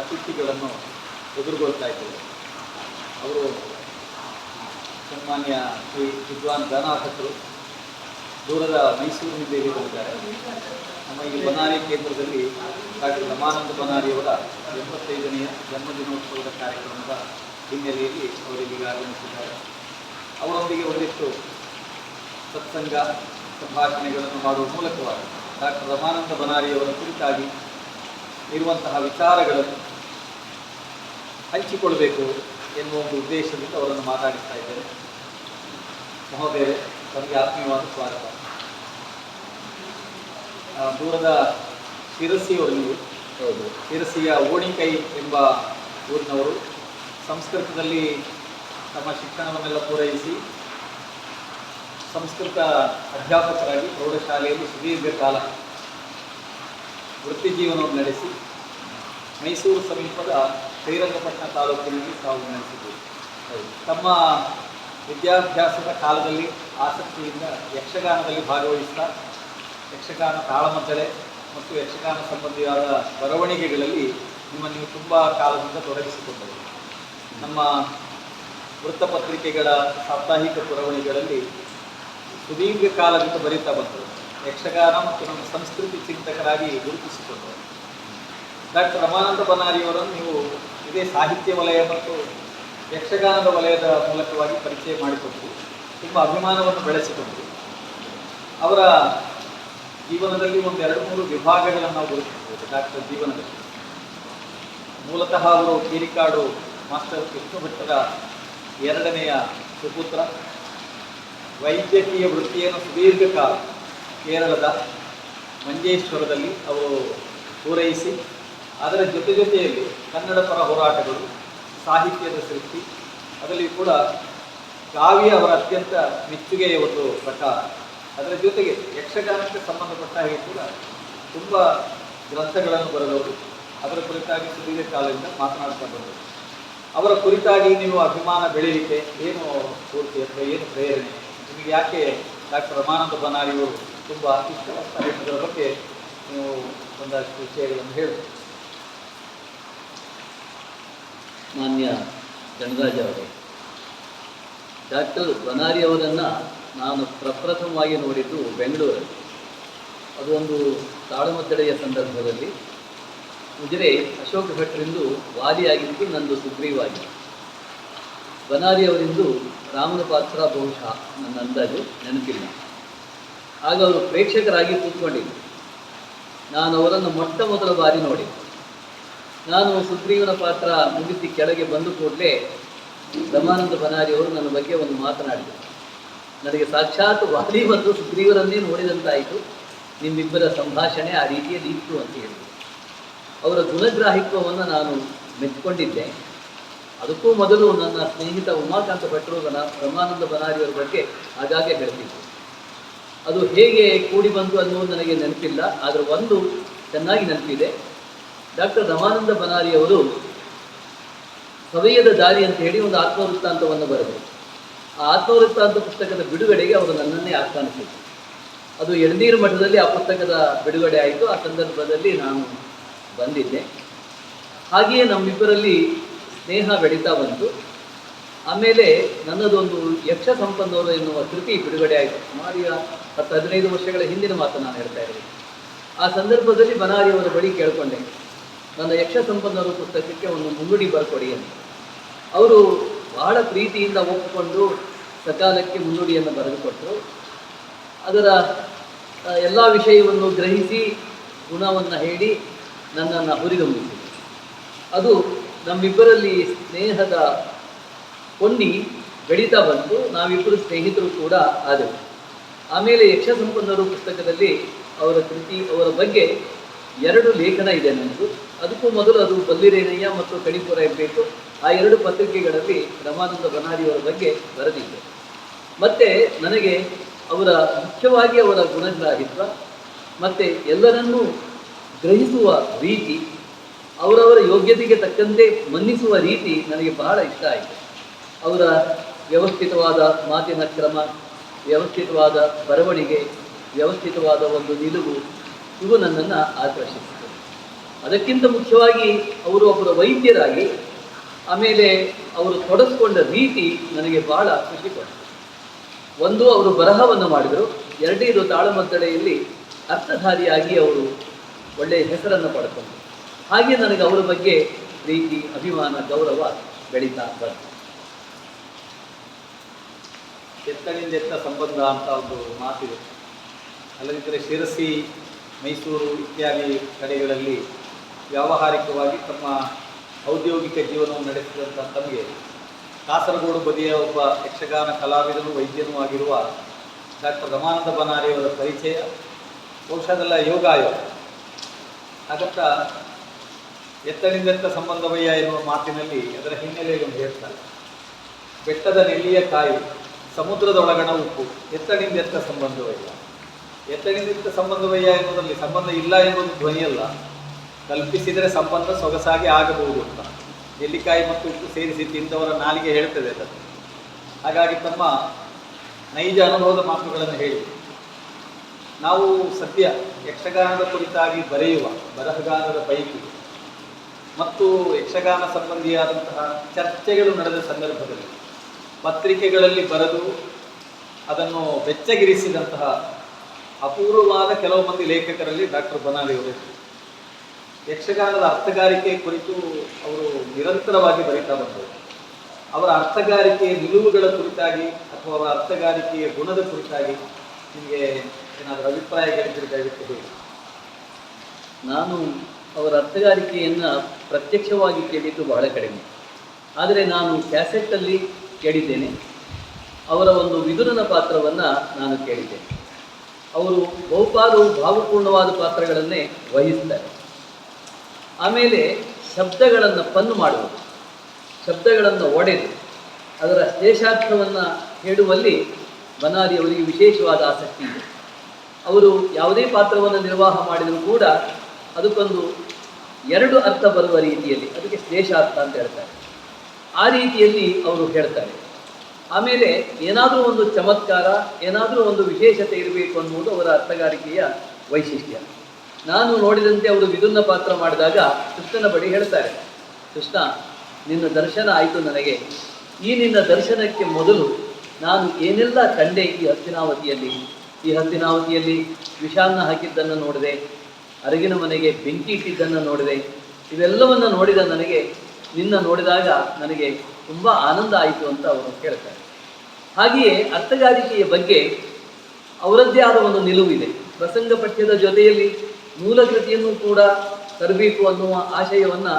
ಅತಿಥಿಗಳನ್ನು ಎದುರುಗೊಳ್ತಾ ಇದ್ದೇವೆ ಅವರು ಸನ್ಮಾನ್ಯ ಶ್ರೀ ವಿದ್ವಾನ್ ಜಾನಾಥರು ದೂರದ ಮೈಸೂರಿನಿಂದ ಇಲ್ಲಿ ಬಂದಿದ್ದಾರೆ. ನಮ್ಮ ಈ ಬನಾರಿ ಕೇಂದ್ರದಲ್ಲಿ ಡಾಕ್ಟರ್ ರಮಾನಂದ ಬನಾರಿಯವರ ಎಂಬತ್ತೈದನೆಯ ಜನ್ಮದಿನೋತ್ಸವದ ಕಾರ್ಯಕ್ರಮದ ಹಿನ್ನೆಲೆಯಲ್ಲಿ ಅವರಿಗೆ ಆಗಮಿಸಿದ್ದಾರೆ. ಅವರೊಂದಿಗೆ ಒಂದಿಷ್ಟು ಸತ್ಸಂಗ, ಸಂಭಾಷಣೆಗಳನ್ನು ಮಾಡುವ ಮೂಲಕವಾಗಿ ಡಾಕ್ಟರ್ ರಮಾನಂದ ಬನಾರಿಯವರ ಕುರಿತಾಗಿ ಇರುವಂತಹ ವಿಚಾರಗಳನ್ನು ಹಂಚಿಕೊಳ್ಬೇಕು ಎನ್ನುವ ಒಂದು ಉದ್ದೇಶದಿಂದ ಅವರನ್ನು ಮಾತಾಡಿಸ್ತಾ ಇದ್ದೇನೆ. ಮಹೋದಯರೇ ತಮಗೆ ಆತ್ಮೀಯವಾದ ಸ್ವಾಗತ. ದೂರದ ಶಿರಸಿಯವರು ನೀವು ಹೌದು. ಶಿರಸಿಯ ಓಣಿಕೈ ಎಂಬ ಊರಿನವರು. ಸಂಸ್ಕೃತದಲ್ಲಿ ತಮ್ಮ ಶಿಕ್ಷಣವನ್ನೆಲ್ಲ ಪೂರೈಸಿ ಸಂಸ್ಕೃತ ಅಧ್ಯಾಪಕರಾಗಿ ಪ್ರೌಢಶಾಲೆಯಲ್ಲಿ ಸುದೀರ್ಘ ಕಾಲ ವೃತ್ತಿ ಜೀವನವನ್ನು ನಡೆಸಿ ಮೈಸೂರು ಸಮೀಪದ ಶ್ರೀರಂಗಪಟ್ಟಣ ತಾಲೂಕಿನಲ್ಲಿ ತಾವು ನಡೆಸಿದ್ದರು ತಮ್ಮ ವಿದ್ಯಾಭ್ಯಾಸದ ಕಾಲದಲ್ಲಿ ಆಸಕ್ತಿಯಿಂದ ಯಕ್ಷಗಾನದಲ್ಲಿ ಭಾಗವಹಿಸ್ತಾ, ಯಕ್ಷಗಾನ ತಾಳಮದ್ದಳೆ ಮತ್ತು ಯಕ್ಷಗಾನ ಸಂಬಂಧಿಯಾದ ಬರವಣಿಗೆಗಳಲ್ಲಿ ನಿಮ್ಮ ನೀವು ತುಂಬ ಕಾಲದಿಂದ ತೊಡಗಿಸಿಕೊಂಡರು. ನಮ್ಮ ವೃತ್ತಪತ್ರಿಕೆಗಳ ಸಾಪ್ತಾಹಿಕ ಬರವಣಿಗೆಗಳಲ್ಲಿ ಸುದೀರ್ಘ ಕಾಲದಿಂದ ಬರೀತಾ ಬಂದರು. ಯಕ್ಷಗಾನ ಮತ್ತು ನಮ್ಮ ಸಂಸ್ಕೃತಿ ಚಿಂತಕರಾಗಿ ಗುರುತಿಸಿಕೊಂಡರು ಡಾಕ್ಟರ್ ರಮಾನಂದ ಬನಾರಿಯವರನ್ನು ನೀವು ಇದೇ ಸಾಹಿತ್ಯ ವಲಯ ಮತ್ತು ಯಕ್ಷಗಾನದ ವಲಯದ ಮೂಲಕವಾಗಿ ಪರಿಚಯ ಮಾಡಿಕೊಟ್ಟು ತುಂಬ ಅಭಿಮಾನವನ್ನು ಬೆಳೆಸಿಕೊಂಡು ಅವರ ಜೀವನದಲ್ಲಿ ಒಂದು ಎರಡು ಮೂರು ವಿಭಾಗಗಳನ್ನು ನಾವು ಗುರುತಿಸಬಹುದು ಡಾಕ್ಟರ್ ಜೀವನದಲ್ಲಿ. ಮೂಲತಃ ಅವರು ಕೀರಿಕಾಡು ಮಾಸ್ಟರ್ ಕೃಷ್ಣ ಭಟ್ಟರ ಎರಡನೆಯ ಸುಪುತ್ರ. ವೈದ್ಯಕೀಯ ವೃತ್ತಿಯನ್ನು ಸುದೀರ್ಘ ಕಾಲ ಕೇರಳದ ಮಂಜೇಶ್ವರದಲ್ಲಿ ಅವರು ಪೂರೈಸಿ, ಅದರ ಜೊತೆ ಜೊತೆಯಲ್ಲಿ ಕನ್ನಡ ಪರ ಹೋರಾಟಗಳು, ಸಾಹಿತ್ಯದ ಸೃಷ್ಟಿ, ಅದರಲ್ಲಿ ಕೂಡ ಕಾವ್ಯ ಅವರ ಅತ್ಯಂತ ಮೆಚ್ಚುಗೆಯ ಒಂದು ಪ್ರಕಾರ. ಅದರ ಜೊತೆಗೆ ಯಕ್ಷಗಾನಕ್ಕೆ ಸಂಬಂಧಪಟ್ಟ ಹಾಗೆ ಕೂಡ ತುಂಬ ಗ್ರಂಥಗಳನ್ನು ಬರೆದವರು. ಅದರ ಕುರಿತಾಗಿ ಸುದೀರ್ಘ ಕಾಲದಿಂದ ಮಾತನಾಡ್ತಾ ಬಂದರು. ಅವರ ಕುರಿತಾಗಿ ನೀವು ಅಭಿಮಾನ ಬೆಳೀಲಿಕ್ಕೆ ಏನು ಸ್ಫೂರ್ತಿ ಅಥವಾ ಏನು ಪ್ರೇರಣೆ? ನಿಮಗೆ ಯಾಕೆ ಡಾಕ್ಟರ್ ರಮಾನಂದ ಬನಾರಿಯವರು ತುಂಬ ಇಷ್ಟ ಎಂಬುದರ ಬಗ್ಗೆ ನೀವು ಒಂದಷ್ಟು ವಿಷಯಗಳನ್ನು ಹೇಳಿ. ಮಾನ್ಯ ಗಣರಾಜ ಅವರೇ, ಡಾಕ್ಟರ್ ಬನಾರಿ ಅವರನ್ನು ನಾನು ಪ್ರಪ್ರಥಮವಾಗಿ ನೋಡಿದ್ದು ಬೆಂಗಳೂರಲ್ಲಿ ಅದೊಂದು ತಾಳಮದ್ದಳೆಯ ಸಂದರ್ಭದಲ್ಲಿ. ಉಜಿರೆ ಅಶೋಕ ಭಟ್ರಿಂದು ವಾದಿಯಾಗಿದ್ದು ನಂದು ಸುಗ್ರೀವಾಗಿ ಬನಾರಿ ಅವರಿಂದು ರಾಮನ ಪಾತ್ರ ಬಹುಶಃ ನನ್ನ ಅಂದಾಜು ನೆನಪಿಲ್ಲ. ಆಗ ಅವರು ಪ್ರೇಕ್ಷಕರಾಗಿ ಕೂತ್ಕೊಂಡಿದ್ದರು. ನಾನು ಅವರನ್ನು ಮೊಟ್ಟ ಮೊದಲ ಬಾರಿ ನೋಡಿ ನಾನು ಸುಗ್ರೀವನ ಪಾತ್ರ ಮುಗಿಸಿ ಕೆಳಗೆ ಬಂದು ಕೂಡಲೇ ರಮಾನಂದ ಬನಾರಿ ಅವರು ನನ್ನ ಬಗ್ಗೆ ಒಂದು ಮಾತನಾಡಿದರು. ನನಗೆ ಸಾಕ್ಷಾತ್ ವಾಲಿ ಮತ್ತು ಸುಗ್ರೀವರನ್ನೇ ನೋಡಿದಂತಾಯಿತು. ನಿಮ್ಮಿಬ್ಬರ ಸಂಭಾಷಣೆ ಆ ರೀತಿಯಲ್ಲಿ ಇತ್ತು ಅಂತ ಹೇಳಿದರು. ಅವರ ಗುಣಗ್ರಾಹಿತ್ವವನ್ನು ನಾನು ಮೆಚ್ಚಿಕೊಂಡಿದ್ದೆ. ಅದಕ್ಕೂ ಮೊದಲು ನನ್ನ ಸ್ನೇಹಿತ ಉಮಾಕಾಂತ ಭಟ್ರು ಬ್ರಹ್ಮಾನಂದ ರಮಾನಂದ ಬನಾರಿಯವರ ಬಗ್ಗೆ ಆಗಾಗ್ಗೆ ಹೇಳ್ತಿದ್ದರು. ಅದು ಹೇಗೆ ಕೂಡಿ ಬಂತು ಅನ್ನೋದು ನನಗೆ ನೆನಪಿಲ್ಲ, ಆದರೆ ಒಂದು ಚೆನ್ನಾಗಿ ನೆನಪಿದೆ. ಡಾಕ್ಟರ್ ರಮಾನಂದ ಬನಾರಿ ಅವರು ಸವಯದ ದಾರಿ ಅಂತ ಹೇಳಿ ಒಂದು ಆತ್ಮವೃತ್ತಾಂತವನ್ನು ಬರೆದರು. ಆ ಆತ್ಮವೃತ್ತಾಂತ ಪುಸ್ತಕದ ಬಿಡುಗಡೆಗೆ ಅವರು ನನ್ನನ್ನೇ ಆಹ್ವಾನಿಸಿದರು. ಅದು ಎಳನೀರು ಮಠದಲ್ಲಿ ಆ ಪುಸ್ತಕದ ಬಿಡುಗಡೆ ಆಯಿತು. ಆ ಸಂದರ್ಭದಲ್ಲಿ ನಾನು ಬಂದಿದ್ದೆ. ಹಾಗೆಯೇ ನಮ್ಮಿಬ್ಬರಲ್ಲಿ ಸ್ನೇಹ ಬೆಳೀತಾ ಬಂತು. ಆಮೇಲೆ ನನ್ನದೊಂದು ಯಕ್ಷ ಸಂಪನ್ನವರು ಎನ್ನುವ ಕೃತಿ ಬಿಡುಗಡೆ ಆಯಿತು. ಸುಮಾರು ಹತ್ತು ಹದಿನೈದು ವರ್ಷಗಳ ಹಿಂದಿನ ಮಾತು ನಾನು ಹೇಳ್ತಾ ಇದ್ದೀನಿ ಆ ಸಂದರ್ಭದಲ್ಲಿ ಬನಾರಿಯವರ ಬಳಿ ಕೇಳಿಕೊಂಡೆ. ನನ್ನ ಯಕ್ಷ ಸಂಪನ್ನವರು ಪುಸ್ತಕಕ್ಕೆ ಒಂದು ಮುನ್ನುಡಿ ಬರ್ಕೊಡಿ ಅಂತ. ಅವರು ಬಹಳ ಪ್ರೀತಿಯಿಂದ ಒಪ್ಪಿಕೊಂಡು ಸಕಾಲಕ್ಕೆ ಮುನ್ನುಡಿಯನ್ನು ಬರೆದುಕೊಟ್ಟರು ಅದರ ಎಲ್ಲ ವಿಷಯವನ್ನು ಗ್ರಹಿಸಿ ಗುಣವನ್ನು ಹೇಳಿ ನನ್ನನ್ನು ಹುರಿದುಂಬಿಸಿದರು. ಅದು ನಮ್ಮಿಬ್ಬರಲ್ಲಿ ಸ್ನೇಹದ ಕೊಂಡಿ ಬೆಳೀತಾ ಬಂತು ನಾವಿಬ್ಬರು ಸ್ನೇಹಿತರು ಕೂಡ ಆದೆವು. ಆಮೇಲೆ ಯಕ್ಷ ಸಂಪನ್ನರು ಪುಸ್ತಕದಲ್ಲಿ ಅವರ ಕೃತಿ, ಅವರ ಬಗ್ಗೆ ಎರಡು ಲೇಖನ ಇದೆ ನನ್ನದು ಅದಕ್ಕೂ ಮೊದಲು ಅದು ಬಲ್ಲಿರೇನಯ್ಯ ಮತ್ತು ಕಣಿಪುರ ಇರಬೇಕು ಆ ಎರಡು ಪತ್ರಿಕೆಗಳಲ್ಲಿ ರಮಾನಂದ ಬನಾರಿಯವರ ಬಗ್ಗೆ ಬರೆದಿದ್ದೆ. ಮತ್ತೆ ನನಗೆ ಅವರ ಮುಖ್ಯವಾಗಿ ಅವರ ಗುಣಗ್ರಾಹಿತ್ವ, ಮತ್ತು ಎಲ್ಲರನ್ನೂ ಗ್ರಹಿಸುವ ರೀತಿ, ಅವರವರ ಯೋಗ್ಯತೆಗೆ ತಕ್ಕಂತೆ ಮನ್ನಿಸುವ ರೀತಿ ನನಗೆ ಬಹಳ ಇಷ್ಟ ಆಯಿತು. ಅವರ ವ್ಯವಸ್ಥಿತವಾದ ಮಾತಿನ ಕ್ರಮ, ವ್ಯವಸ್ಥಿತವಾದ ಬರವಣಿಗೆ, ವ್ಯವಸ್ಥಿತವಾದ ಒಂದು ನಿಲುವು ಇವು ನನ್ನನ್ನು ಆಕರ್ಷಿಸಿತು ಅದಕ್ಕಿಂತ ಮುಖ್ಯವಾಗಿ ಅವರು ಒಬ್ಬರ ವೈದ್ಯರಾಗಿ, ಆಮೇಲೆ ಅವರು ತೊಡಸ್ಕೊಂಡ ರೀತಿ ನನಗೆ ಬಹಳ ಖುಷಿ ಕೊಡ್ತು. ಒಂದು, ಅವರು ಬರಹವನ್ನು ಮಾಡಿದರು. ಎರಡನೇದು, ತಾಳಮದ್ದಳೆಯಲ್ಲಿ ಅರ್ಥಧಾರಿಯಾಗಿ ಅವರು ಒಳ್ಳೆಯ ಹೆಸರನ್ನು ಪಡ್ಕೊಂಡರು ಹಾಗೆ ನನಗೆ ಅವರ ಬಗ್ಗೆ ಪ್ರೀತಿ, ಅಭಿಮಾನ, ಗೌರವ ಬೆಳೀತಾ ಬಂತು. ಎತ್ತನಿಂದ ಎತ್ತ ಸಂಬಂಧ ಅಂತ ಒಂದು ಮಾತಿದೆ. ಅಲ್ಲದಿದ್ದರೆ ಶಿರಸಿ, ಮೈಸೂರು ಇತ್ಯಾದಿ ಕಡೆಗಳಲ್ಲಿ ವ್ಯಾವಹಾರಿಕವಾಗಿ ತಮ್ಮ ಔದ್ಯೋಗಿಕ ಜೀವನವನ್ನು ನಡೆಸಿದಂಥ ತಮಗೆ ಕಾಸರಗೋಡು ಬದಿಯ ಒಬ್ಬ ಯಕ್ಷಗಾನ ಕಲಾವಿದನು ವೈದ್ಯನೂ ಆಗಿರುವ ಡಾಕ್ಟರ್ ರಮಾನಂದ ಬನಾರಿಯವರ ಪರಿಚಯ ಔಷಧಲ್ಲ ಯೋಗಾಯೋಗ. ಹಾಗಂತ ಎತ್ತನಿಂದೆತ್ತ ಸಂಬಂಧವಯ್ಯ ಎನ್ನುವ ಮಾತಿನಲ್ಲಿ ಅದರ ಹಿನ್ನೆಲೆಯಲ್ಲಿ ಹೇಳ್ತಾರೆ. ಬೆಟ್ಟದ ನೆಲ್ಲಿಯ ಕಾಯಿ ಸಮುದ್ರದೊಳಗಣ ಉಪ್ಪು. ಎತ್ತಣಿಂದೆತ್ತ ಸಂಬಂಧವಯ್ಯ ಎತ್ತಣಿಂದೆತ್ತ ಸಂಬಂಧವಯ್ಯ ಎನ್ನುವುದರಲ್ಲಿ ಸಂಬಂಧ ಇಲ್ಲ ಎಂಬುದು ಧ್ವನಿಯಲ್ಲ ಕಲ್ಪಿಸಿದರೆ ಸಂಬಂಧ ಸೊಗಸಾಗಿ ಆಗಬಹುದು ಅಂತ. ನೆಲ್ಲಿಕಾಯಿ ಮತ್ತು ಉಪ್ಪು ಸೇರಿಸಿ ತಿಂದವರ ನಾಲಿಗೆ ಹೇಳ್ತದೆ ಅದನ್ನು. ಹಾಗಾಗಿ ತಮ್ಮ ನೈಜ ಅನುಭವದ ಮಾತುಗಳನ್ನು ಹೇಳಿ. ನಾವು ಸದ್ಯ ಯಕ್ಷಗಾನದ ಕುರಿತಾಗಿ ಬರೆಯುವ ಬರಹಗಾರರ ಪೈಕಿ ಮತ್ತು ಯಕ್ಷಗಾನ ಸಂಬಂಧಿಯಾದಂತಹ ಚರ್ಚೆಗಳು ನಡೆದ ಸಂದರ್ಭದಲ್ಲಿ ಪತ್ರಿಕೆಗಳಲ್ಲಿ ಬರೆದು ಅದನ್ನು ಬೆಚ್ಚಗಿರಿಸಿದಂತಹ ಅಪೂರ್ವವಾದ ಕೆಲವು ಮಂದಿ ಲೇಖಕರಲ್ಲಿ ಡಾಕ್ಟರ್ ಬನಾಲಿಯವರು ಯಕ್ಷಗಾನದ ಅರ್ಥಗಾರಿಕೆ ಕುರಿತು ಅವರು ನಿರಂತರವಾಗಿ ಬರೀತಾ ಬಂದರು. ಅವರ ಅರ್ಥಗಾರಿಕೆಯ ನಿಲುವುಗಳ ಕುರಿತಾಗಿ ಅಥವಾ ಅವರ ಅರ್ಥಗಾರಿಕೆಯ ಗುಣದ ಕುರಿತಾಗಿ ನಿಮಗೆ ಏನಾದರೂ ದಯವಿಟ್ಟು ಹೇಳಿ. ನಾನು ಅವರ ಅರ್ಥಗಾರಿಕೆಯನ್ನು ಪ್ರತ್ಯಕ್ಷವಾಗಿ ಕೇಳಿದ್ದು ಬಹಳ ಕಡಿಮೆ. ಆದರೆ ನಾನು ಕ್ಯಾಸೆಟ್ಟಲ್ಲಿ ಕೇಳಿದ್ದೇನೆ. ಅವರ ಒಂದು ವಿದುರನ ಪಾತ್ರವನ್ನು ನಾನು ಕೇಳಿದ್ದೇನೆ. ಅವರು ಬಹುಪಾಲು ಭಾವಪೂರ್ಣವಾದ ಪಾತ್ರಗಳನ್ನೇ ವಹಿಸ್ತಾರೆ. ಆಮೇಲೆ ಶಬ್ದಗಳನ್ನು ಪನ್ನು ಮಾಡುವುದು, ಶಬ್ದಗಳನ್ನು ಒಡೆದು, ಅದರ ಶೇಷಾರ್ಥವನ್ನು ಹೇಳುವಲ್ಲಿ ಬನಾರಿ ಅವರಿಗೆ ವಿಶೇಷವಾದ ಆಸಕ್ತಿ ಇದೆ. ಅವರು ಯಾವುದೇ ಪಾತ್ರವನ್ನು ನಿರ್ವಾಹ ಮಾಡಿದರೂ ಕೂಡ ಅದಕ್ಕೊಂದು ಎರಡು ಅರ್ಥ ಬರುವ ರೀತಿಯಲ್ಲಿ ಅದಕ್ಕೆ ಶ್ಲೇಷಾರ್ಥ ಅಂತ ಹೇಳ್ತಾರೆ. ಆ ರೀತಿಯಲ್ಲಿ ಅವರು ಹೇಳ್ತಾರೆ. ಆಮೇಲೆ ಏನಾದರೂ ಒಂದು ಚಮತ್ಕಾರ, ಏನಾದರೂ ಒಂದು ವಿಶೇಷತೆ ಇರಬೇಕು ಅನ್ನುವುದು ಅವರ ಅರ್ಥಗಾರಿಕೆಯ ವೈಶಿಷ್ಟ್ಯ. ನಾನು ನೋಡಿದಂತೆ ಅವರು ವಿದುನ್ನ ಪಾತ್ರ ಮಾಡಿದಾಗ ಕೃಷ್ಣನ ಬಳಿ ಹೇಳ್ತಾರೆ, ಕೃಷ್ಣ, ನಿನ್ನ ದರ್ಶನ ಆಯಿತು ನನಗೆ. ಈ ನಿನ್ನ ದರ್ಶನಕ್ಕೆ ಮೊದಲು ನಾನು ಏನೆಲ್ಲ ಕಂಡೆ ಈ ಹತ್ತಿನಾವತಿಯಲ್ಲಿ? ಈ ಹತ್ತಿನಾವತಿಯಲ್ಲಿ ವಿಷಾನ್ನ ಹಾಕಿದ್ದನ್ನು ನೋಡಿದೆ, ಅರಗಿನ ಮನೆಗೆ ಬೆಂಕಿ ಇಟ್ಟಿದ್ದನ್ನು ನೋಡಿದೆ. ಇವೆಲ್ಲವನ್ನು ನೋಡಿದ ನನಗೆ ನಿನ್ನ ನೋಡಿದಾಗ ನನಗೆ ತುಂಬ ಆನಂದ ಆಯಿತು ಅಂತ ಅವರು ಹೇಳ್ತಾರೆ. ಹಾಗೆಯೇ ಅರ್ಥಗಾರಿಕೆಯ ಬಗ್ಗೆ ಅವರದ್ದೇ ಆದ ಒಂದು ನಿಲುವಿದೆ. ಪ್ರಸಂಗ ಪಠ್ಯದ ಜೊತೆಯಲ್ಲಿ ಮೂಲ ಕೃತಿಯನ್ನು ಕೂಡ ತರಬೇಕು ಅನ್ನುವ ಆಶಯವನ್ನು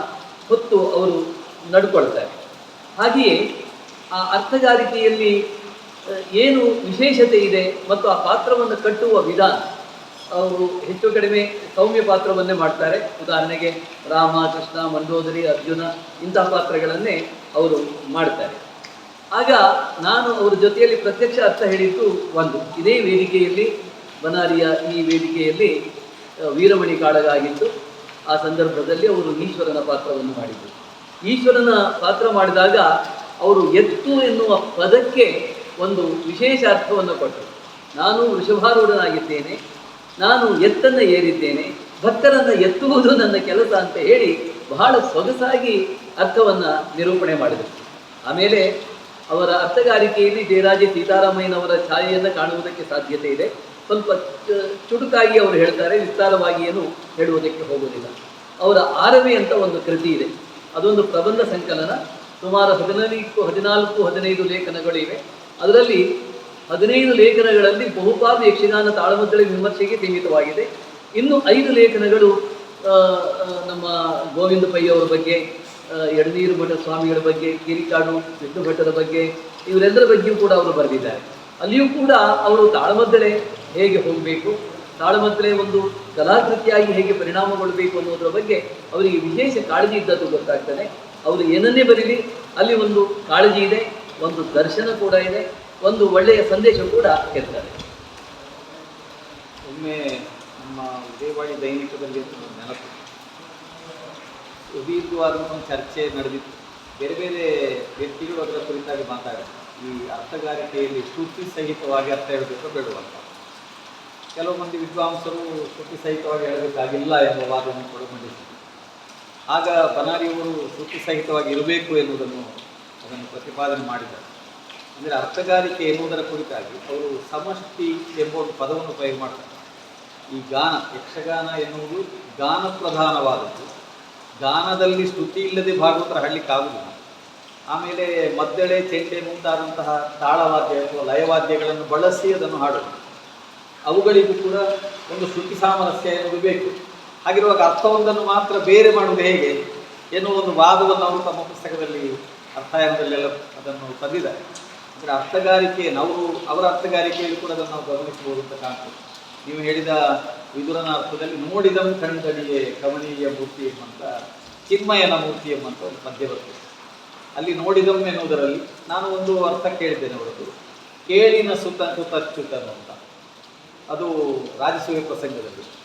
ಹೊತ್ತು ಅವರು ನಡ್ಕೊಳ್ತಾರೆ. ಹಾಗೆಯೇ ಆ ಅರ್ಥಗಾರಿಕೆಯಲ್ಲಿ ಏನು ವಿಶೇಷತೆ ಇದೆ ಮತ್ತು ಆ ಪಾತ್ರವನ್ನು ಕಟ್ಟುವ ವಿಧಾನ ಅವರು ಹೆಚ್ಚು ಕಡಿಮೆ ಸೌಮ್ಯ ಪಾತ್ರವನ್ನೇ ಮಾಡ್ತಾರೆ. ಉದಾಹರಣೆಗೆ ರಾಮ, ಕೃಷ್ಣ, ಮಂಡೋದರಿ, ಅರ್ಜುನ ಇಂತಹ ಪಾತ್ರಗಳನ್ನೇ ಅವರು ಮಾಡ್ತಾರೆ. ಆಗ ನಾನು ಅವರ ಜೊತೆಯಲ್ಲಿ ಪ್ರತ್ಯಕ್ಷ ಅರ್ಥ ಹೇಳಿದ್ದು ಒಂದು. ಇದೇ ವೇದಿಕೆಯಲ್ಲಿ, ಬನಾರಿಯ ಈ ವೇದಿಕೆಯಲ್ಲಿ ವೀರಮಣಿ ಕಾಳಗ ಆಗಿತ್ತು ಆ ಸಂದರ್ಭದಲ್ಲಿ ಅವರು ಈಶ್ವರನ ಪಾತ್ರವನ್ನು ಮಾಡಿದರು. ಈಶ್ವರನ ಪಾತ್ರ ಮಾಡಿದಾಗ ಅವರು ಎತ್ತು ಎನ್ನುವ ಪದಕ್ಕೆ ಒಂದು ವಿಶೇಷ ಅರ್ಥವನ್ನು ಕೊಟ್ಟರು. ನಾನು ವೃಷಭಾರೂಢನಾಗಿದ್ದೇನೆ. ನಾನು ಎತ್ತನ್ನು ಏರಿದ್ದೇನೆ, ಭಕ್ತರನ್ನು ಎತ್ತುವುದು ನನ್ನ ಕೆಲಸ ಅಂತ ಹೇಳಿ ಬಹಳ ಸೊಗಸಾಗಿ ಅರ್ಥವನ್ನು ನಿರೂಪಣೆ ಮಾಡಿದರು. ಆಮೇಲೆ ಅವರ ಅರ್ಥಗಾರಿಕೆಯಲ್ಲಿ ಜಯರಾಜೆ ಸೀತಾರಾಮಯ್ಯನವರ ಛಾಯೆಯನ್ನು ಕಾಣುವುದಕ್ಕೆ ಸಾಧ್ಯತೆ ಇದೆ. ಸ್ವಲ್ಪ ಚುಟುಕಾಗಿ ಅವರು ಹೇಳ್ತಾರೆ, ವಿಸ್ತಾರವಾಗಿ ಏನು ಹೇಳುವುದಕ್ಕೆ ಹೋಗುವುದಿಲ್ಲ. ಅವರ ಆರವಿ ಅಂತ ಒಂದು ಕೃತಿ ಇದೆ. ಅದೊಂದು ಪ್ರಬಂಧ ಸಂಕಲನ. ಸುಮಾರು ಹದಿನಾಲ್ಕು ಹದಿನಾಲ್ಕು, ಹದಿನೈದು ಲೇಖನಗಳು ಇವೆ. ಅದರಲ್ಲಿ ಹದಿನೈದು ಲೇಖನಗಳಲ್ಲಿ ಬಹುಪಾಲು ಯಕ್ಷಗಾನ ತಾಳಮದ್ದಳೆ ವಿಮರ್ಶೆಗೆ ಸೀಮಿತವಾಗಿದೆ. ಇನ್ನು ಐದು ಲೇಖನಗಳು ನಮ್ಮ ಗೋವಿಂದ ಪೈ ಅವರ ಬಗ್ಗೆ ಎಡನೀರು ಮಠ ಸ್ವಾಮಿಗಳ ಬಗ್ಗೆ ಕಿರಿಕಾಡು ಭಟ್ಟರ ಬಗ್ಗೆ, ಇವರೆಲ್ಲರ ಬಗ್ಗೆಯೂ ಕೂಡ ಅವರು ಬರೆದಿದ್ದಾರೆ. ಅಲ್ಲಿಯೂ ಕೂಡ ಅವರು ತಾಳಮದ್ದಳೆ ಹೇಗೆ ಹೋಗಬೇಕು, ತಾಳಮದ್ದಳೆ ಒಂದು ಕಲಾಕೃತಿಯಾಗಿ ಹೇಗೆ ಪರಿಣಾಮಗೊಳ್ಳಬೇಕು ಅನ್ನೋದರ ಬಗ್ಗೆ ಅವರಿಗೆ ವಿಶೇಷ ಕಾಳಜಿ ಇದ್ದದ್ದು ಗೊತ್ತಾಗ್ತದೆ. ಅವರು ಏನನ್ನೇ ಬರೀಲಿ, ಅಲ್ಲಿ ಒಂದು ಕಾಳಜಿ ಇದೆ, ಒಂದು ದರ್ಶನ ಕೂಡ ಇದೆ. ಒಂದು ಒಳ್ಳೆಯ ಸಂದೇಶ ಕೂಡ ಇರ್ತದೆ ಒಮ್ಮೆ ನಮ್ಮ ಉದಯವಾಣಿ ದೈನಿಕದಲ್ಲಿ ನೆನಪು. ಸುದೀರ್ಘವಾದಂಥ ಒಂದು ಚರ್ಚೆ ನಡೆದಿತ್ತು. ಬೇರೆ ಬೇರೆ ವ್ಯಕ್ತಿಗಳು ಅದರ ಕುರಿತಾಗಿ ಮಾತಾಡಿದ್ರು. ಈ ಅರ್ಥಗಾರಿಕೆಯಲ್ಲಿ ಶ್ರುತಿ ಸಹಿತವಾಗಿ ಅರ್ಥ ಹೇಳಬೇಕು ಬೇಡುವಂತ ಕೆಲವು ಮಂದಿ ವಿದ್ವಾಂಸರು ಶ್ರುತಿ ಸಹಿತವಾಗಿ ಹೇಳಬೇಕಾಗಿಲ್ಲ ಎಂಬ ವಾದವನ್ನು ಕೂಡ ಮಂಡಿಸಿದರು. ಆಗ ಬನಾರಿಯವರು ಶ್ರುತಿ ಸಹಿತವಾಗಿ ಇರಬೇಕು ಎನ್ನುವುದನ್ನು ಅದನ್ನು ಪ್ರತಿಪಾದನೆ ಮಾಡಿದ್ದಾರೆ ಅಂದರೆ ಅರ್ಥಗಾರಿಕೆ ಎನ್ನುವುದರ ಕುರಿತಾಗಿ ಅವರು ಸಮಷ್ಟಿ ಎಂಬ ಒಂದು ಪದವನ್ನು ಉಪಯೋಗ ಮಾಡ್ತಾರೆ. ಈ ಗಾನ, ಯಕ್ಷಗಾನ ಎನ್ನುವುದು ಗಾನ ಪ್ರಧಾನವಾದದ್ದು. ಗಾನದಲ್ಲಿ ಸ್ತುತಿ ಇಲ್ಲದೆ ಭಾಗವತರ ಹಳ್ಳಿಕ್ಕಾಗುವುದಿಲ್ಲ ಆಮೇಲೆ ಮದ್ದಳೆ, ಚೆಂಡೆ ಮುಂತಾದಂತಹ ತಾಳವಾದ್ಯ ಅಥವಾ ಲಯವಾದ್ಯಗಳನ್ನು ಬಳಸಿ ಅದನ್ನು ಹಾಡೋದು ಅವುಗಳಿಗೂ ಕೂಡ ಒಂದು ಶ್ರುತಿ ಸಾಮರಸ್ಯ ಎನ್ನುವುದು ಬೇಕು. ಹಾಗಿರುವಾಗ ಅರ್ಥವೊಂದನ್ನು ಮಾತ್ರ ಬೇರೆ ಮಾಡುವುದು ಹೇಗೆ ಎನ್ನುವ ಒಂದು ವಾದವನ್ನು ಅವರು ತಮ್ಮ ಪುಸ್ತಕದಲ್ಲಿ, ಅರ್ಥಾಯನದಲ್ಲೆಲ್ಲ ಅದನ್ನು ತಂದಿದ್ದಾರೆ. ಅಂದರೆ ಅರ್ಥಗಾರಿಕೆಯನ್ನು ಅವರು ಅವರ ಅರ್ಥಗಾರಿಕೆಯಲ್ಲಿ ಕೂಡ ಅದನ್ನು ನಾವು ಗಮನಿಸಬಹುದು ಅಂತ ಕಾಣ್ತದೆ. ನೀವು ಹೇಳಿದ ವಿದುರನ ಅರ್ಥದಲ್ಲಿ ನೋಡಿದಂ ಕಣ್ತಡಿಯೇ ಕಮನೀಯ ಮೂರ್ತಿ ಎಂಬಂತ ಚಿನ್ಮಯನ ಮೂರ್ತಿ ಎಂಬಂತ ಒಂದು ಪದ್ಯ ಬರ್ತದೆ. ಅಲ್ಲಿ ನೋಡಿದಂ ಎನ್ನುವುದರಲ್ಲಿ ನಾನು ಒಂದು ಅರ್ಥ ಕೇಳಿದ್ದೇನೆ ಅವರದ್ದು ಕೇಳಿನ ಸುತ್ತ ಸುತ್ತಚ್ಯುತನು ಅಂತ. ಅದು ರಾಜಸೂಯ ಪ್ರಸಂಗದಲ್ಲಿ.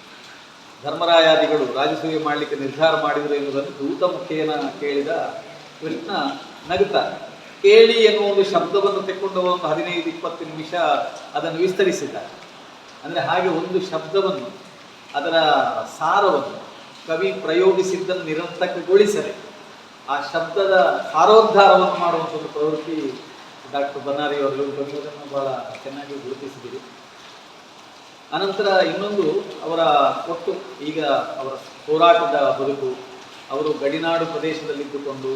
ಧರ್ಮರಾಯಾದಿಗಳು ರಾಜಸೂಯ ಮಾಡಲಿಕ್ಕೆ ನಿರ್ಧಾರ ಮಾಡಿದರು ಎನ್ನುವುದನ್ನು ದೂತ ಮುಖೇನ ಕೇಳಿದ ಕೃಷ್ಣ ನಗುತ್ತಾರೆ ಕೇಳಿ ಎನ್ನುವ ಒಂದು ಶಬ್ದವನ್ನು ತೆಕ್ಕೊಂಡು ಒಂದು ಹದಿನೈದು, ಇಪ್ಪತ್ತು ನಿಮಿಷ ಅದನ್ನು ವಿಸ್ತರಿಸಿದ್ದಾರೆ. ಅಂದರೆ ಹಾಗೆ ಒಂದು ಶಬ್ದವನ್ನು, ಅದರ ಸಾರವನ್ನು ಕವಿ ಪ್ರಯೋಗಿಸಿದ್ದನ್ನು ನಿರಂತರಗೊಳಿಸದೆ ಆ ಶಬ್ದದ ಸಾರೋದ್ಧಾರವನ್ನು ಮಾಡುವಂಥ ಒಂದು ಪ್ರವೃತ್ತಿ ಡಾಕ್ಟರ್ ಬನ್ನಾರಿ ಅವರು ಕವಿಯವರನ್ನು ಬಹಳ ಚೆನ್ನಾಗಿ ಗುರುತಿಸಿದ್ದೀರಿ. ಅನಂತರ ಇನ್ನೊಂದು ಅವರ ಕೊಟ್ಟು ಈಗ ಅವರ ಹೋರಾಟದ ಬದುಕು, ಅವರು ಗಡಿನಾಡು ಪ್ರದೇಶದಲ್ಲಿದ್ದುಕೊಂಡು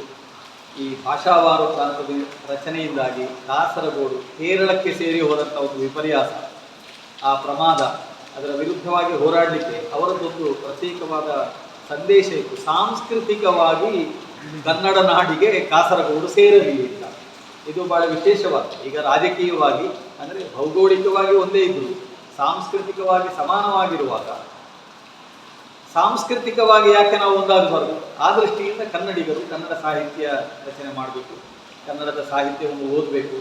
ಈ ಭಾಷಾವಾರು ಪ್ರಾಂತದ ರಚನೆಯಿಂದಾಗಿ ಕಾಸರಗೋಡು ಕೇರಳಕ್ಕೆ ಸೇರಿ ಹೋದಂಥ ಒಂದು ವಿಪರ್ಯಾಸ. ಆ ಪ್ರಮಾದ ಅದರ ವಿರುದ್ಧವಾಗಿ ಹೋರಾಡಲಿಕ್ಕೆ ಅವರದ್ದೊಂದು ಪ್ರತ್ಯೇಕವಾದ ಸಂದೇಶ ಇತ್ತು. ಸಾಂಸ್ಕೃತಿಕವಾಗಿ ಕನ್ನಡ ನಾಡಿಗೆ ಕಾಸರಗೋಡು ಸೇರಲಿಲ್ಲ. ಇದು ಬಹಳ ವಿಶೇಷವಾದ, ಈಗ ರಾಜಕೀಯವಾಗಿ, ಅಂದರೆ ಭೌಗೋಳಿಕವಾಗಿ ಒಂದೇ ಇದ್ರು. ಸಾಂಸ್ಕೃತಿಕವಾಗಿ ಸಮಾನವಾಗಿರುವಾಗ ಸಾಂಸ್ಕೃತಿಕವಾಗಿ ಯಾಕೆ ನಾವು ಒಂದಾಗಬಾರ್ದು? ಆ ದೃಷ್ಟಿಯಿಂದ ಕನ್ನಡಿಗರು ಕನ್ನಡ ಸಾಹಿತ್ಯ ರಚನೆ ಮಾಡಬೇಕು, ಕನ್ನಡದ ಸಾಹಿತ್ಯವನ್ನು ಓದಬೇಕು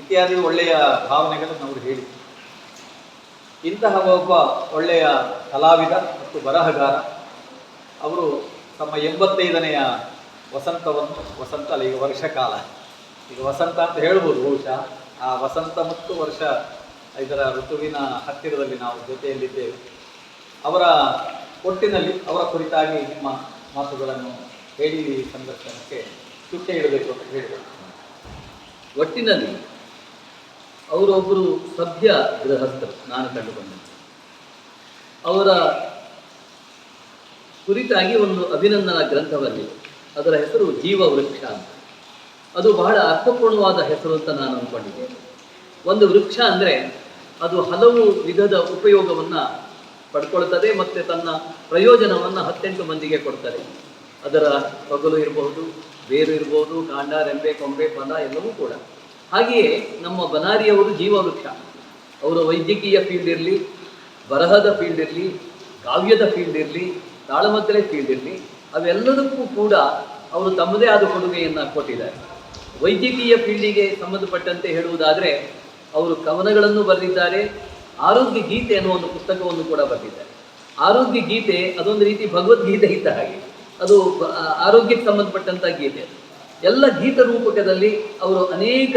ಇತ್ಯಾದಿ ಒಳ್ಳೆಯ ಭಾವನೆಗಳನ್ನು ಅವರು ಹೇಳಿ ಇಂತಹ ಒಬ್ಬ ಒಳ್ಳೆಯ ಕಲಾವಿದ ಮತ್ತು ಬರಹಗಾರ, ಅವರು ತಮ್ಮ ಎಂಬತ್ತೈದನೆಯ ವಸಂತವನ್ನು, ವಸಂತ ಅಲ್ಲ, ಈಗ ವರ್ಷಕಾಲ. ಈಗ ವಸಂತ ಅಂತ ಹೇಳ್ಬೋದು ಬಹುಶಃ. ಆ ವಸಂತ ಮತ್ತು ವರ್ಷ ಇದರ ಋತುವಿನ ಹತ್ತಿರದಲ್ಲಿ ನಾವು ಜೊತೆಯಲ್ಲಿದ್ದೇವೆ. ಅವರ ಒಟ್ಟಿನಲ್ಲಿ ಅವರ ಕುರಿತಾಗಿ ನಿಮ್ಮ ಮಾತುಗಳನ್ನು ಹೇಳಿ ಸಂದರ್ಶನಕ್ಕೆ ಚುಟ್ಟೆ ಇಡಬೇಕು ಅಂತ ಹೇಳಬೇಕು ಒಟ್ಟಿನಲ್ಲಿ ಅವರೊಬ್ಬರು ಸಭ್ಯ ಗೃಹಸ್ಥರು ನಾನು ಕಂಡುಕೊಂಡಂತೆ ಅವರ ಕುರಿತಾಗಿ ಒಂದು ಅಭಿನಂದನಾ ಗ್ರಂಥವಲ್ಲಿ ಅದರ ಹೆಸರು ಜೀವ ವೃಕ್ಷ ಅಂತ. ಅದು ಬಹಳ ಅರ್ಥಪೂರ್ಣವಾದ ಹೆಸರು ಅಂತ ನಾನು ಅಂದ್ಕೊಂಡಿದ್ದೇನೆ. ಒಂದು ವೃಕ್ಷ ಅಂದರೆ ಅದು ಹಲವು ವಿಧದ ಉಪಯೋಗವನ್ನು ಪಡ್ಕೊಳ್ತದೆ ಮತ್ತು ತನ್ನ ಪ್ರಯೋಜನವನ್ನು ಹತ್ತೆಂಟು ಮಂದಿಗೆ ಕೊಡ್ತದೆ ಅದರ ಪಗಲು ಇರಬಹುದು ಬೇರು ಇರಬಹುದು ಕಾಂಡ, ರೆಂಬೆ, ಕೊಂಬೆ ಪದ ಎಲ್ಲವೂ ಕೂಡ. ಹಾಗೆಯೇ ನಮ್ಮ ಬನಾರಿಯವರು ಜೀವವೃಕ್ಷ. ಅವರ ವೈದ್ಯಕೀಯ ಫೀಲ್ಡ್ ಇರಲಿ, ಬರಹದ ಫೀಲ್ಡ್ ಇರಲಿ, ಕಾವ್ಯದ ಫೀಲ್ಡ್ ಇರಲಿ ತಾಳಮದ್ದಲೆ ಫೀಲ್ಡ್ ಇರಲಿ, ಅವೆಲ್ಲದಕ್ಕೂ ಕೂಡ ಅವರು ತಮ್ಮದೇ ಆದ ಕೊಡುಗೆಯನ್ನು ಕೊಟ್ಟಿದ್ದಾರೆ. ವೈದ್ಯಕೀಯ ಫೀಲ್ಡಿಗೆ ಸಂಬಂಧಪಟ್ಟಂತೆ ಹೇಳುವುದಾದರೆ, ಅವರು ಕವನಗಳನ್ನು ಬರೆದಿದ್ದಾರೆ ಆರೋಗ್ಯ ಗೀತೆ ಅನ್ನೋ ಒಂದು ಪುಸ್ತಕವನ್ನು ಕೂಡ ಬರೆದಿದ್ದಾರೆ ಆರೋಗ್ಯ ಗೀತೆ, ಅದೊಂದು ರೀತಿ ಭಗವದ್ಗೀತೆ ಇದ್ದ ಹಾಗೆ. ಅದು ಆರೋಗ್ಯಕ್ಕೆ ಸಂಬಂಧಪಟ್ಟಂಥ ಗೀತೆ. ಎಲ್ಲ ಗೀತ ರೂಪಕದಲ್ಲಿ ಅವರು ಅನೇಕ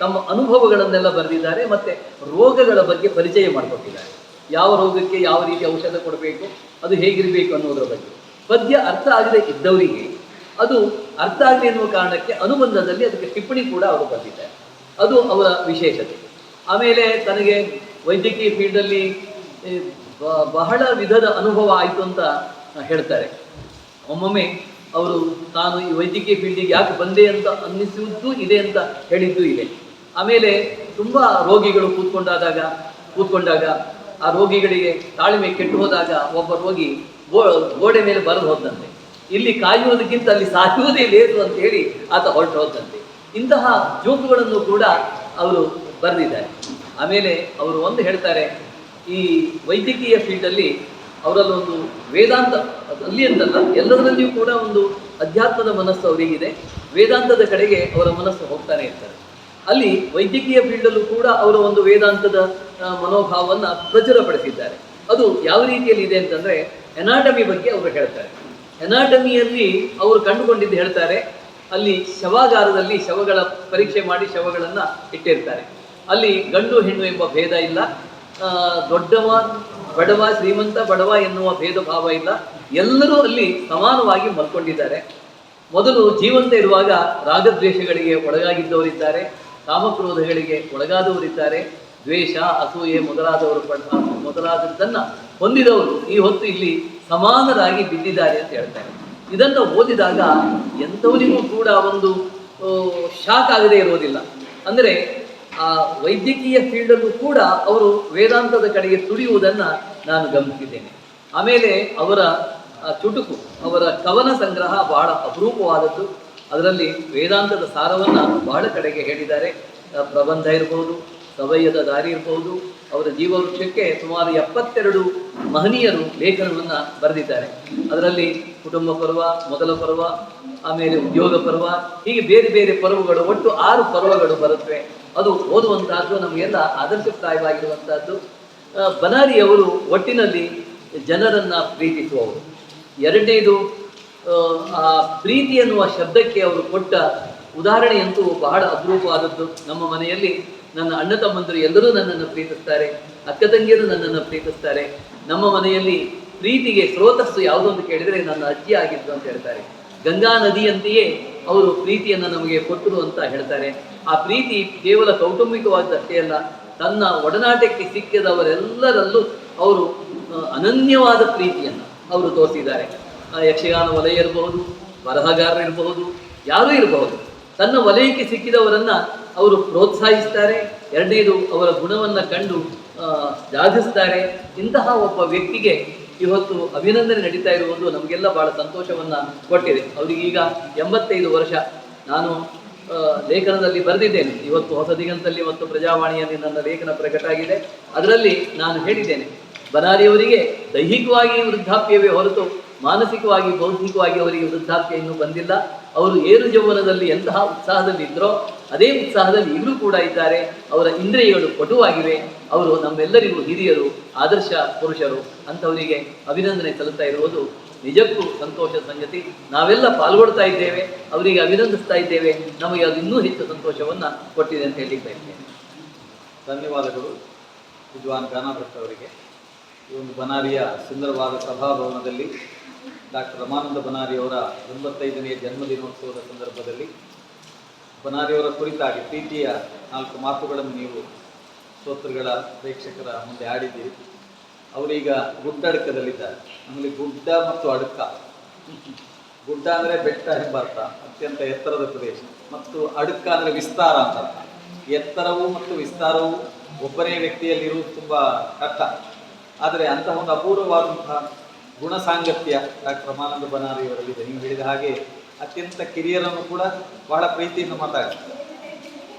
ತಮ್ಮ ಅನುಭವಗಳನ್ನೆಲ್ಲ ಬರೆದಿದ್ದಾರೆ ಮತ್ತೆ ರೋಗಗಳ ಬಗ್ಗೆ ಪರಿಚಯ ಮಾಡಿಕೊಟ್ಟಿದ್ದಾರೆ. ಯಾವ ರೋಗಕ್ಕೆ ಯಾವ ರೀತಿ ಔಷಧ ಕೊಡಬೇಕು, ಅದು ಹೇಗಿರಬೇಕು ಅನ್ನೋದರ ಬಗ್ಗೆ. ಪದ್ಯ ಅರ್ಥ ಆಗದೆ ಇದ್ದವರಿಗೆ ಅದು ಅರ್ಥ ಆಗಲಿ ಎನ್ನುವ ಕಾರಣಕ್ಕೆ ಅನುಬಂಧದಲ್ಲಿ ಅದಕ್ಕೆ ಟಿಪ್ಪಣಿ ಕೂಡ ಅವರು ಬರೆದಿದ್ದಾರೆ. ಅದು ಅವರ ವಿಶೇಷತೆ. ಆಮೇಲೆ ತನಗೆ ವೈದ್ಯಕೀಯ ಫೀಲ್ಡಲ್ಲಿ ಬಹಳ ವಿಧದ ಅನುಭವ ಆಯಿತು ಅಂತ ಹೇಳ್ತಾರೆ. ಒಮ್ಮೊಮ್ಮೆ ಅವರು, ತಾನು ಈ ವೈದ್ಯಕೀಯ ಫೀಲ್ಡಿಗೆ ಯಾಕೆ ಬಂದೆ ಅಂತ ಅನ್ನಿಸುವುದೂ ಇದೆ ಅಂತ ಹೇಳಿದ್ದು ಇದೆ. ಆಮೇಲೆ ತುಂಬ ರೋಗಿಗಳು ಕೂತ್ಕೊಂಡಾದಾಗ, ಕೂತ್ಕೊಂಡಾಗ ಆ ರೋಗಿಗಳಿಗೆ ತಾಳ್ಮೆ ಕೆಟ್ಟು ಹೋದಾಗ ಒಬ್ಬ ರೋಗಿ ಗೋಡೆ ಮೇಲೆ ಬರೆದು ಹೋದಂತೆ. ಇಲ್ಲಿ ಕಾಯುವುದಕ್ಕಿಂತ ಅಲ್ಲಿ ಸಾಯುವುದೇ ಲೇದು ಅಂತ ಹೇಳಿ ಆತ ಹೊರಟು ಹೋದಂತೆ. ಇಂತಹ ಜೋಕುಗಳನ್ನು ಕೂಡ ಅವರು ಬರೆದಿದ್ದಾರೆ. ಆಮೇಲೆ ಅವರು ಒಂದು ಹೇಳ್ತಾರೆ, ಈ ವೈದ್ಯಕೀಯ ಫೀಲ್ಡಲ್ಲಿ ಅವರಲ್ಲೊಂದು ವೇದಾಂತ, ಅಲ್ಲಿ ಅಂತಲ್ಲ, ಎಲ್ಲದರಲ್ಲಿಯೂ ಕೂಡ ಒಂದು ಅಧ್ಯಾತ್ಮದ ಮನಸ್ಸು ಅವರಿಗಿದೆ. ವೇದಾಂತದ ಕಡೆಗೆ ಅವರ ಮನಸ್ಸು ಹೋಗ್ತಾನೆ ಇರ್ತಾರೆ. ಅಲ್ಲಿ ವೈದ್ಯಕೀಯ ಫೀಲ್ಡಲ್ಲೂ ಕೂಡ ಅವರ ಒಂದು ವೇದಾಂತದ ಮನೋಭಾವವನ್ನು ಪ್ರಚುರಪಡಿಸಿದ್ದಾರೆ. ಅದು ಯಾವ ರೀತಿಯಲ್ಲಿ ಇದೆ ಅಂತಂದರೆ ಎನಾಟಮಿ ಬಗ್ಗೆ ಅವರು ಹೇಳ್ತಾರೆ. ಎನಾಟಮಿಯಲ್ಲಿ ಅವರು ಕಂಡುಕೊಂಡಿದ್ದು ಹೇಳ್ತಾರೆ, ಅಲ್ಲಿ ಶವಾಗಾರದಲ್ಲಿ ಶವಗಳ ಪರೀಕ್ಷೆ ಮಾಡಿ ಶವಗಳನ್ನು ಇಟ್ಟಿರ್ತಾರೆ. ಅಲ್ಲಿ ಗಂಡು ಹೆಣ್ಣು ಎಂಬ ಭೇದ ಇಲ್ಲ. ದೊಡ್ಡವ, ಬಡವ, ಶ್ರೀಮಂತ, ಬಡವ ಎನ್ನುವ ಭೇದ ಭಾವ ಇಲ್ಲ. ಎಲ್ಲರೂ ಅಲ್ಲಿ ಸಮಾನವಾಗಿ ಮಲ್ಕೊಂಡಿದ್ದಾರೆ. ಮೊದಲು ಜೀವಂತ ಇರುವಾಗ ರಾಗದ್ವೇಷಗಳಿಗೆ ಒಳಗಾಗಿದ್ದವರಿದ್ದಾರೆ. ಕಾಮಕ್ರೋಧಗಳಿಗೆ ಒಳಗಾದವರಿದ್ದಾರೆ. ದ್ವೇಷ, ಅಸೂಯೆ ಮೊದಲಾದವರು ಮೊದಲಾದದ್ದನ್ನ ಹೊಂದಿದವರು ಈ ಹೊತ್ತು ಇಲ್ಲಿ ಸಮಾನರಾಗಿ ಬಿದ್ದಿದ್ದಾರೆ ಅಂತ ಹೇಳ್ತಾರೆ. ಇದನ್ನು ಓದಿದಾಗ ಎಂಥವರಿಗೂ ಕೂಡ ಒಂದು ಶಾಕ್ ಆಗದೇ ಇರೋದಿಲ್ಲ. ಅಂದರೆ ಆ ವೈದ್ಯಕೀಯ ಫೀಲ್ಡಲ್ಲೂ ಕೂಡ ಅವರು ವೇದಾಂತದ ಕಡೆಗೆ ತುಡಿಯುವುದನ್ನು ನಾನು ಗಮನಿಸಿದ್ದೇನೆ. ಆಮೇಲೆ ಅವರ ಚುಟುಕು, ಅವರ ಕವನ ಸಂಗ್ರಹ ಬಹಳ ಅಪರೂಪವಾದದ್ದು. ಅದರಲ್ಲಿ ವೇದಾಂತದ ಸಾರವನ್ನು ಬಹಳ ಕಡೆಗೆ ಹೇಳಿದ್ದಾರೆ. ಪ್ರಬಂಧ ಇರಬಹುದು ಸವಯದ ದಾರಿ ಇರಬಹುದು ಅವರ ಜೀವವೃಕ್ಷಕ್ಕೆ ಸುಮಾರು ಎಪ್ಪತ್ತೆರಡು ಮಹನೀಯರು ಲೇಖನವನ್ನು ಬರೆದಿದ್ದಾರೆ. ಅದರಲ್ಲಿ ಕುಟುಂಬ ಪರ್ವ, ಮೊದಲ ಪರ್ವ, ಆಮೇಲೆ ಉದ್ಯೋಗ ಪರ್ವ, ಹೀಗೆ ಬೇರೆ ಬೇರೆ ಪರ್ವಗಳು, ಒಟ್ಟು ಆರು ಪರ್ವಗಳು ಬರುತ್ತವೆ. ಅದು ಓದುವಂತಹದ್ದು ನಮಗೆಲ್ಲ ಆದರ್ಶಪ್ರಾಯವಾಗಿರುವಂತಹದ್ದು ಬನಾರಿಯವರು ಒಟ್ಟಿನಲ್ಲಿ ಜನರನ್ನು ಪ್ರೀತಿಸುವವರು. ಎರಡನೇದು ಆ, ಆ ಪ್ರೀತಿ ಎನ್ನುವ ಶಬ್ದಕ್ಕೆ ಅವರು ಕೊಟ್ಟ ಉದಾಹರಣೆಯಂತೂ ಬಹಳ ಅಪರೂಪವಾದದ್ದು. ನಮ್ಮ ಮನೆಯಲ್ಲಿ ನನ್ನ ಅಣ್ಣ ತಮ್ಮಂದರು ಎಲ್ಲರೂ ನನ್ನನ್ನು ಪ್ರೀತಿಸ್ತಾರೆ ಅಕ್ಕ ತಂಗಿಯರು ನನ್ನನ್ನು ಪ್ರೀತಿಸ್ತಾರೆ. ನಮ್ಮ ಮನೆಯಲ್ಲಿ ಪ್ರೀತಿಗೆ ಸ್ರೋತಸ್ಸು ಯಾವುದು ಅಂತ ಕೇಳಿದರೆ ನನ್ನ ಅಜ್ಜಿ ಆಗಿದ್ದು ಅಂತ ಹೇಳ್ತಾರೆ. ಗಂಗಾ ನದಿಯಂತೆಯೇ ಅವರು ಪ್ರೀತಿಯನ್ನು ನಮಗೆ ಕೊಟ್ಟರು ಅಂತ ಹೇಳ್ತಾರೆ. ಆ ಪ್ರೀತಿ ಕೇವಲ ಕೌಟುಂಬಿಕವಾದಷ್ಟೇ ಅಲ್ಲ, ತನ್ನ ಒಡನಾಟಕ್ಕೆ ಸಿಕ್ಕಿದವರೆಲ್ಲರಲ್ಲೂ ಅವರು ಅನನ್ಯವಾದ ಪ್ರೀತಿಯನ್ನು ಅವರು ತೋರಿಸಿದ್ದಾರೆ. ಯಕ್ಷಗಾನ ವಲಯ ಇರಬಹುದು, ಬರಹಗಾರರು ಇರಬಹುದು, ಯಾರೂ ಇರಬಹುದು, ತನ್ನ ವಲಯಕ್ಕೆ ಸಿಕ್ಕಿದವರನ್ನು ಅವರು ಪ್ರೋತ್ಸಾಹಿಸ್ತಾರೆ. ಎರಡನೇದು ಅವರ ಗುಣವನ್ನು ಕಂಡು ಸಾಧಿಸ್ತಾರೆ ಇಂತಹ ಒಬ್ಬ ವ್ಯಕ್ತಿಗೆ ಇವತ್ತು ಅಭಿನಂದನೆ ನಡೀತಾ ಇರುವುದು ನಮಗೆಲ್ಲ ಬಹಳ ಸಂತೋಷವನ್ನ ಕೊಟ್ಟಿದೆ. ಅವ್ರಿಗೆ ಈಗ ಎಂಬತ್ತೈದು ವರ್ಷ. ನಾನು ಲೇಖನದಲ್ಲಿ ಬರೆದಿದ್ದೇನೆ. ಇವತ್ತು ಹೊಸ ದಿಗಂತಲ್ಲಿ ಮತ್ತು ಪ್ರಜಾವಾಣಿಯಲ್ಲಿ ನನ್ನ ಲೇಖನ ಪ್ರಕಟ ಆಗಿದೆ. ಅದರಲ್ಲಿ ನಾನು ಹೇಳಿದ್ದೇನೆ, ಬನಾರಿಯವರಿಗೆ ದೈಹಿಕವಾಗಿ ವೃದ್ಧಾಪ್ಯವೇ ಹೊರತು ಮಾನಸಿಕವಾಗಿ ಬೌದ್ಧಿಕವಾಗಿ ಅವರಿಗೆ ವೃದ್ಧಾಪ್ಯ ಇನ್ನೂ ಬಂದಿಲ್ಲ. ಅವರು ಏರು ಜೀವನದಲ್ಲಿ ಎಂತಹ ಉತ್ಸಾಹದಲ್ಲಿ ಇದ್ರೋ, ಅದೇ ಉತ್ಸಾಹದಲ್ಲಿ ಇವರು ಕೂಡ ಇದ್ದಾರೆ. ಅವರ ಇಂದ್ರಿಯಗಳು ಪಟುವಾಗಿವೆ ಅವರು ನಮ್ಮೆಲ್ಲರಿಗೂ ಹಿರಿಯರು, ಆದರ್ಶ ಪುರುಷರು. ಅಂಥವರಿಗೆ ಅಭಿನಂದನೆ ಸಲ್ಲುತ್ತಾ ಇರುವುದು ನಿಜಕ್ಕೂ ಸಂತೋಷದ ಸಂಗತಿ. ನಾವೆಲ್ಲ ಪಾಲ್ಗೊಳ್ತಾ ಇದ್ದೇವೆ, ಅವರಿಗೆ ಅಭಿನಂದಿಸ್ತಾ ಇದ್ದೇವೆ. ನಮಗೆ ಅದು ಇನ್ನೂ ಹೆಚ್ಚು ಸಂತೋಷವನ್ನ ಕೊಟ್ಟಿದೆ ಅಂತ ಹೇಳಿ ಬಯಸ್ತೇನೆ ಧನ್ಯವಾದಗಳು, ವಿದ್ವಾನ್ ಗಾನಾಭಟ್ ಅವರಿಗೆ. ಈ ಒಂದು ಬನಾರಿಯ ಸುಂದರವಾದ ಸಭಾಭವನದಲ್ಲಿ ಡಾಕ್ಟರ್ ರಮಾನಂದ ಬನಾರಿಯವರ ಎಂಬತ್ತೈದನೆಯ ಜನ್ಮದಿನೋತ್ಸವದ ಸಂದರ್ಭದಲ್ಲಿ ಬನಾರಿಯವರ ಕುರಿತಾಗಿ ಪ್ರೀತಿಯ ನಾಲ್ಕು ಮಾತುಗಳನ್ನು ನೀವು ಶ್ರೋತೃಗಳ ಪ್ರೇಕ್ಷಕರ ಮುಂದೆ ಆಡಿದ್ದೀರಿ ಅವರೀಗ ಗುಡ್ಡಡಕದಲ್ಲಿದ್ದಾರೆ ಆಮೇಲೆ ಗುಡ್ಡ ಮತ್ತು ಅಡಕ. ಗುಡ್ಡ ಅಂದರೆ ಬೆಟ್ಟ ಎಂಬ ಅರ್ಥ. ಅತ್ಯಂತ ಎತ್ತರದ ಪ್ರದೇಶ. ಮತ್ತು ಅಡುಕ ಅಂದರೆ ವಿಸ್ತಾರ ಅಂತ ಎತ್ತರವು ಮತ್ತು ವಿಸ್ತಾರವು ಒಬ್ಬನೇ ವ್ಯಕ್ತಿಯಲ್ಲಿರುವುದು ತುಂಬ ಕಷ್ಟ. ಆದರೆ ಅಂತಹ ಒಂದು ಅಪೂರ್ವವಾದಂತಹ ಗುಣ ಸಾಂಗತ್ಯ ಡಾಕ್ಟರ್ ರಮಾನಂದ ಬನಾರಿಯವರಲ್ಲಿದೆ ನೀವು ಹೇಳಿದ ಹಾಗೆ ಅತ್ಯಂತ ಕಿರಿಯರನ್ನು ಕೂಡ ಬಹಳ ಪ್ರೀತಿಯಿಂದ ಮಾತಾಡ್ತಾರೆ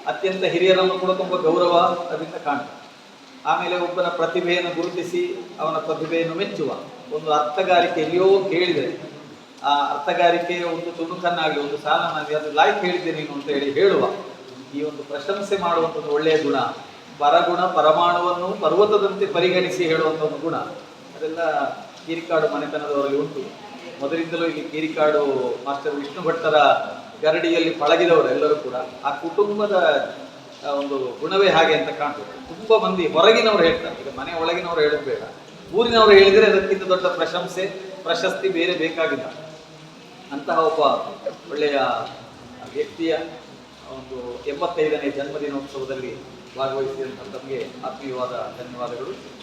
ಅತ್ಯಂತ ಹಿರಿಯರನ್ನು ಕೂಡ ತುಂಬ ಗೌರವ ಅದರಿಂದ ಕಾಣ್ತಾರೆ. ಆಮೇಲೆ ಒಬ್ಬನ ಪ್ರತಿಭೆಯನ್ನು ಗುರುತಿಸಿ ಅವನ ಪ್ರತಿಭೆಯನ್ನು ಮೆಚ್ಚುವ. ಒಂದು ಅರ್ಥಗಾರಿಕೆ ಎಲ್ಲಿಯೋ ಕೇಳಿದರೆ ಆ ಅರ್ಥಗಾರಿಕೆಯ ಒಂದು ತುಣುಕನ್ನಾಗಲಿ, ಒಂದು ಸಾಲನಾಗಿ ಅದು ಲಾಯ್ಕ್ ಹೇಳಿದೆ ನೀನು ಅಂತ ಹೇಳಿ ಹೇಳುವ. ಈ ಒಂದು ಪ್ರಶಂಸೆ ಮಾಡುವಂಥ ಒಂದು ಒಳ್ಳೆಯ ಗುಣ. ಪರಗುಣ ಪರಮಾಣುವನ್ನು ಪರ್ವತದಂತೆ ಪರಿಗಣಿಸಿ ಹೇಳುವಂಥ ಒಂದು ಗುಣ. ಅದೆಲ್ಲ ಕೀರಿಕಾಡು ಮನೆತನದವರಲ್ಲಿ ಉಂಟು. ಮೊದಲಿಂದಲೂ ಇಲ್ಲಿ ಕೀರಿಕಾಡು ಮಾಸ್ಟರ್ ವಿಷ್ಣು ಭಟ್ಟರ ಗರಡಿಯಲ್ಲಿ ಪಳಗಿದವರು ಎಲ್ಲರೂ ಕೂಡ. ಆ ಕುಟುಂಬದ ಒಂದು ಗುಣವೇ ಹಾಗೆ ಅಂತ ಕಾಣ್ತದೆ. ತುಂಬ ಮಂದಿ ಹೊರಗಿನವರು ಹೇಳ್ತಾರೆ. ಈಗ ಮನೆ ಒಳಗಿನವರು ಹೇಳೋದು ಬೇಡ. ಊರಿನವರು ಹೇಳಿದರೆ ಅದಕ್ಕಿಂತ ದೊಡ್ಡ ಪ್ರಶಂಸೆ, ಪ್ರಶಸ್ತಿ ಬೇರೆ ಬೇಕಾಗಿಲ್ಲ. ಅಂತಹ ಒಬ್ಬ ಒಳ್ಳೆಯ ವ್ಯಕ್ತಿಯ ಒಂದು ಎಂಬತ್ತೈದನೇ ಜನ್ಮದಿನೋತ್ಸವದಲ್ಲಿ ಭಾಗವಹಿಸಿದಂಥ ತಮಗೆ ಆತ್ಮೀಯವಾದ ಧನ್ಯವಾದಗಳು.